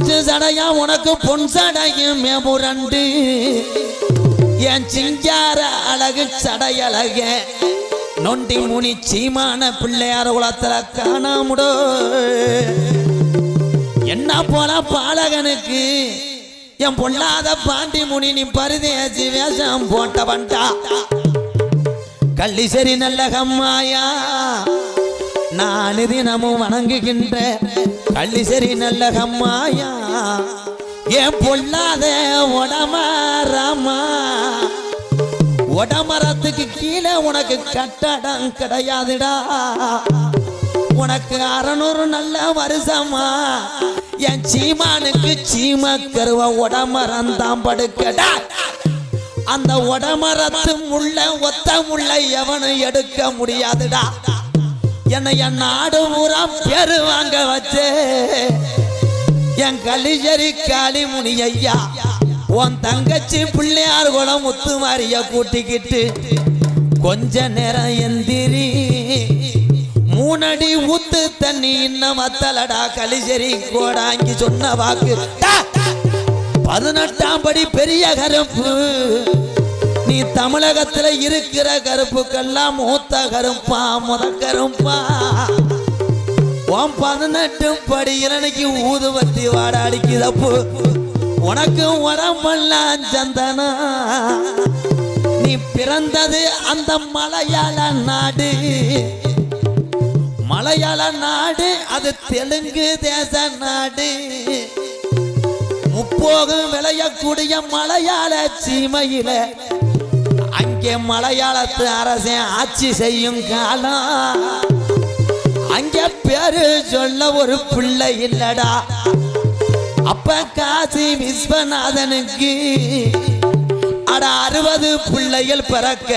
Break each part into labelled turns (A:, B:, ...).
A: பஞ்சு சடையா உனக்கு பொன் சடையும் மேமுரண்டு என் சிங்கார அழகு சடையழக. நொண்டி முனி சீமான பிள்ளையார குளத்துல காணாமுடோ. என்ன போல பாலகனுக்கு? என் பொல்லாத பாண்டி முனி நீ பரிதேசி வேஷம் போட்டவன்டா. கள்ளிசரி நல்ல கம்மாயா நான் தினமும் வணங்குகின்ற கள்ளிசரி நல்ல கம்மாயா என் பொல்லாத உடமரமா உடமரத்துக்கு கீழே உனக்கு கட்டடம் கிடையாதுடா. உனக்கு அறநூறு நல்ல வருஷமா. என் சீமானுக்கு சீம கருவ உடமரம் தான் படுக்கடா. அந்த உடமரத்து முள்ள ஒத்த முள்ள எவனும் எடுக்க முடியாதுடா. என்னை என் நாடு ஊரா பேரு வாங்க வச்சே. என் கலிஜரி காளிமுனி ஐயா உன் தங்கச்சி பிள்ளையார் குளம் முத்து மாறிய கூட்டிக்கிட்டு கொஞ்ச நேரம் எந்திரி. மூணடி ஊத்து தண்ணி இன்னும் வத்தலடா கலிஜரி கோடாங்கி சொன்ன வாக்கு. பதினெட்டாம் படி பெரிய கருப்பு. நீ தமிழகத்துல இருக்கிற கருப்புக்கெல்லாம் மூத்த கருப்பா முத உன் பதினெட்டும் படி இளனைக்கு ஊதுவத்தி வாட அடிக்குதப்பு உனக்கும் உடம்பெல்லாம் சந்தனா. நீ பிறந்தது அந்த மலையாள நாடு. மலையாள நாடு அது தெலுங்கு தேச நாடு. முப்போகம் விளையக்கூடிய மலையாள சீமையில அங்கே மலையாளத்து அரசன் ஆட்சி செய்யும் காலம். அங்கே பேரு சொல்ல ஒரு பிள்ளை இல்லடா. அப்ப காசி விஸ்வநாதனுக்கு அட அறுபது பிள்ளைகள் பிறக்க.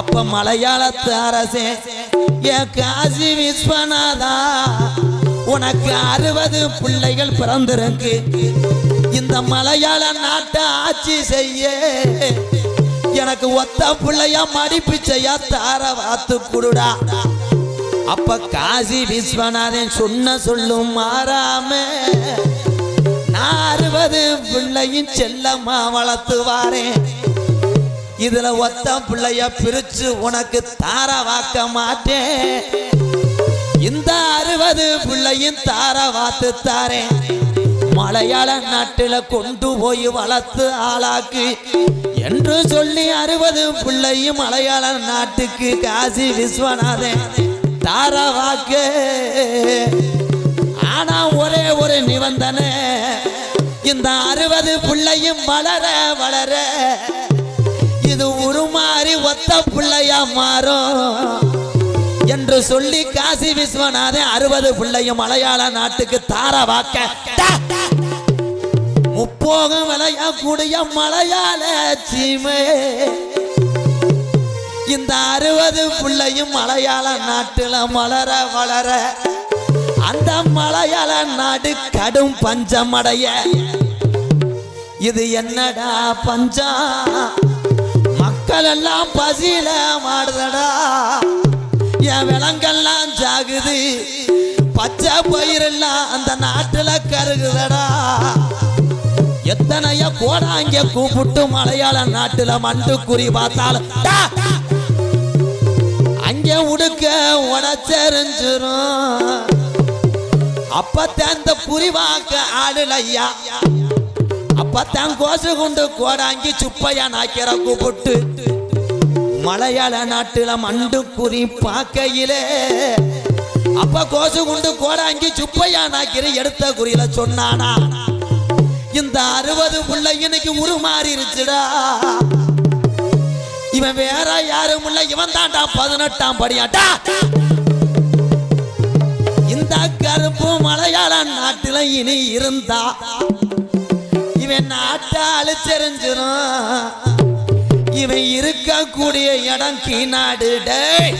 A: அப்ப மலையாளத்து அரசே என் காசி விஸ்வநாதா உனக்கு அறுபது பிள்ளைகள் பிறந்திருக்கு. இந்த மலையாள நாட்டை ஆட்சி செய்ய. எனக்கு ஒத்த பிள்ளையா மடிப்பிச்சையா தார வாத்து குடுடா அப்ப காசி விஸ்வநாதன் சொன்ன சொல்லும் மாறாம நான் அறுபது பிள்ளையும் செல்லம்மா வளர்த்துவாரே. இதுல ஒத்த பிள்ளைய பிரிச்சு உனக்கு தார வாக்க மாட்டேன். இந்த அறுபது பிள்ளையும் தார. வாத்து தாரேன் மலையாள நாட்டில கொண்டு போய் வளர்த்து ஆளாக்கு. என்று சொல்லி அறுபது பிள்ளையும் மலையாள நாட்டுக்கு காசி விஸ்வநாதன் தாராவாக்கு. ஆனா ஒரே ஒரு நிபந்தனை இந்த அறுபது பிள்ளையும் வளர வளர இது உருமாறி ஒத்த பிள்ளையா மாறும் என்று சொல்லி காசி விஸ்வநாதன் அறுபது பிள்ளையும் மலையாள நாட்டுக்கு தார வாக்க டா! முப்போகம் விளையக்கூடிய மலையாள சீமே. இந்த அறுபது பிள்ளையும் மலையாள நாட்டுல மலர வளர அந்த மலையாள நாடு கடும் பஞ்சமடைய. இது என்னடா பஞ்சம் மக்கள் எல்லாம் பசியில மாடுதடா என் விலங்கெல்லாம் ஜாகுது. பச்சை பயிரெல்லாம் அந்த நாட்டுல கருகுதடா. எத்தனைய கோடாங்க கூப்பிட்டு மலையாள நாட்டுல மண்டு குறி பார்த்தாலும் அங்கே உடுக்க உடச்செறிஞ்சிரும். அப்பத்தான் இந்த புரிவாக்க ஆளுல அப்பத்தான் கோசு கொண்டு கோடாங்கி சுப்பையா நாக்கிற கூப்பிட்டு மலையாள நாட்டுல மண்டு குறி பார்க்கையிலே அப்ப கோசு கொண்டு கோடாங்கி சுப்பையா நாக்கிற எடுத்த குறியில சொன்னானா? இந்த அறுபது புள்ள இன்னைக்கு உருமாறிருச்சுடா இவன் வேற யாரும் இல்ல இவன் தான்டா பதினெட்டாம் படியாட்டா இந்த கருப்பு மலையாள நாட்டில இனி இருந்தா. இவன் நாட்டை அழிச்செறிஞ்சிரும். இவன் இருக்கக்கூடிய இடம் கீநாடு டேய்.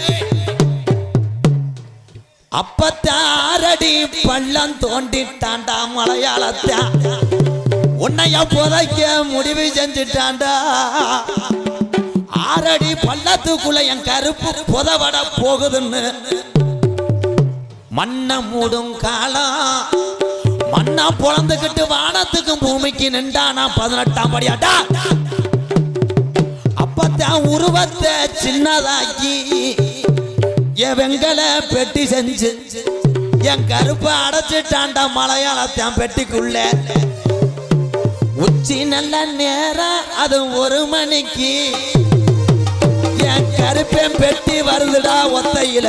A: ஆறடி பள்ளம் தோண்டிட்டான்டா மலையாளத்தான் உன்னைய புதைக்க முடிவு செஞ்சுட்டான்டா. ஆறடி பள்ளத்துக்குள்ள என் கருப்பு புதவட போகுதுன்னு. மண்ண மூடும் காலம். மண்ணா பொழந்துக்கிட்டு வானத்துக்கும் பூமிக்கு நின்றானா பதினெட்டாம் படியாட்டா? அப்பத்தான் உருவத்தை சின்னதாக்கி என் வெங்கல பெட்டி செஞ்சு என் கருப்பை அடைச்சிட்டான்டா மலையாளத்தான் பெட்டிக்குள்ள. உச்சி நல்ல நேரம் அது ஒரு மணிக்கு. என் கருப்பேன் பெட்டி வருதுடா ஒத்தையில.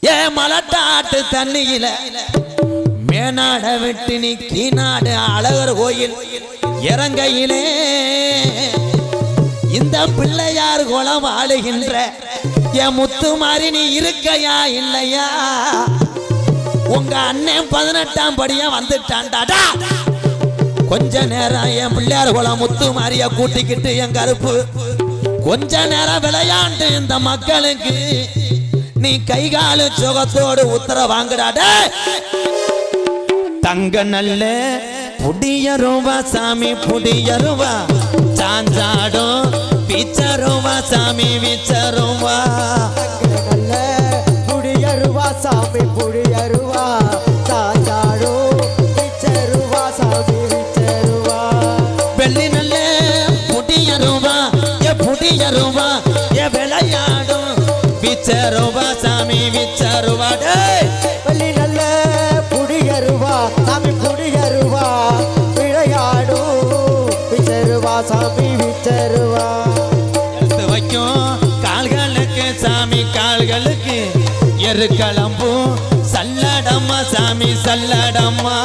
A: ஏன் மலட்டாட்டு தண்ணியில. மேனாட விட்டு நீ கீநாடு அழகர் கோயில் இறங்கையிலே. இந்த பிள்ளையார் குளம் ஆளுகின்ற என் முத்து மாதிரி நீ இருக்கையா இல்லையா? உங்க அண்ணன் பதினெட்டாம் படியா வந்துட்டான்டாடா. கொஞ்ச நேரம் என் பிள்ளையார் குளம் முத்து மாறிய கூட்டிக்கிட்டு என் கருப்பு. கொஞ்ச நேரம் விளையாண்டு இந்த மக்களுக்கு நீ கை காலு சுகத்தோடு உத்தர வாங்குடாட தங்க நல்ல புடியருவா சாமி புடியருவா. சாஞ்சாடும் பிச்சருவா சாமி விச்சருவா.
B: நல்ல
A: చెరువా సామి పుడి
B: అరువా సామి చెరువా వెళ్ళినల్లే పుడి అరువా ఏ పుడి అరువా
A: ఏ వెలయాడు విచ్చరువా సామి విచ్చరువాడు. எருக்களம்பும் சல்லடம்மா சாமி சல்லடம்மா.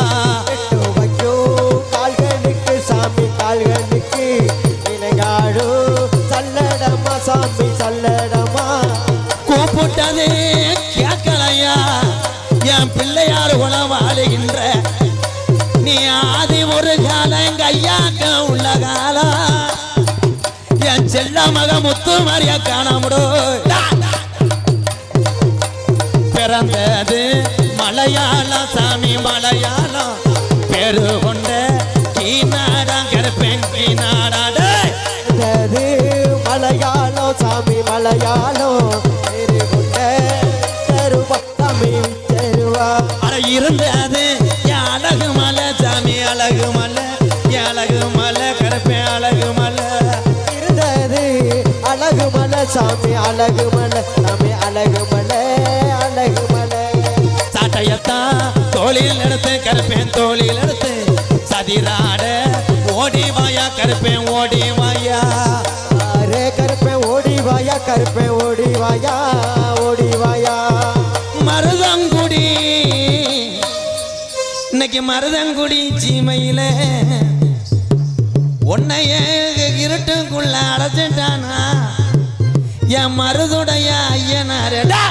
B: கால்களுக்கு சாமி கால்களுக்கு விளையாடோ சல்லடமா சாமி சல்லடமா
A: கூப்பிட்டது கேட்கலையா? என் பிள்ளையார் உணவாடுகின்ற நீ ஆதி ஒரு காலம் எங்க ஐயாக்க உள்ள காலம் என் செல்ல மக முத்து மறிய காணாமடோ பிறந்தது. மலையாளம் சாமி மலையாளம். பேரு கொண்ட கீநாடம் கருப்பேன் கீநாடாடே
B: மலையாளம் சாமி மலையாளம். பேரு கொண்ட தருவா சாமி தருவா.
A: அட இருந்தது. அழகு மலை சாமி அழகு மலை. அழகு மலை கருப்பேன் அழகு மலை.
B: இருந்தது அழகு மலை சாமி அழகு மலை. சாமி அழகு
A: தோளில் எடுத்து கருப்பேன் தோளில் எடுத்து. சதிராட ஓடி வாயா கருப்பேன் ஓடி வாயா.
B: அரே கருப்பேன் ஓடி வாயா கருப்பேன் ஓடி வாயா ஓடி வாயா.
A: மருதங்குடி இன்னைக்கு மருதங்குடி சீமையில உன்னைய இருட்டுக்குள்ள அடைச்சிட்டானா? என் மருதுடைய ஐயனாரடா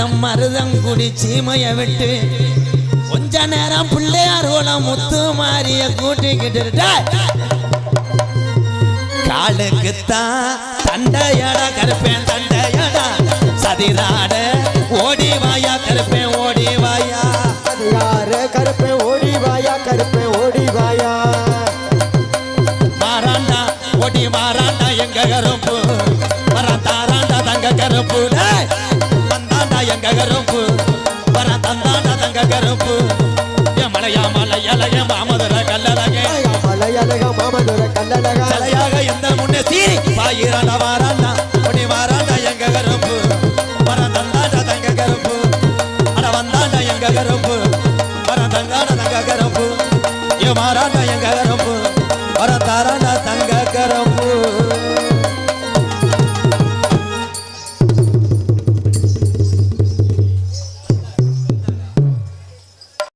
A: அந்த மருதங்குடி சீமைய விட்டு கொஞ்ச நேரம் பிள்ளையார் குளம் முத்து மாறிய கூட்டிக்கிட்டு காலுக்குத்தான் தண்டையட கருப்பேன். கருப்பு. மலையா மலையல என் மாமதுர கல்லழகே.
B: அழகா மலையழகா மாமதுர கல்லழகா.
A: தலையாக எந்த முன்னே சீரி பாயிரண்ட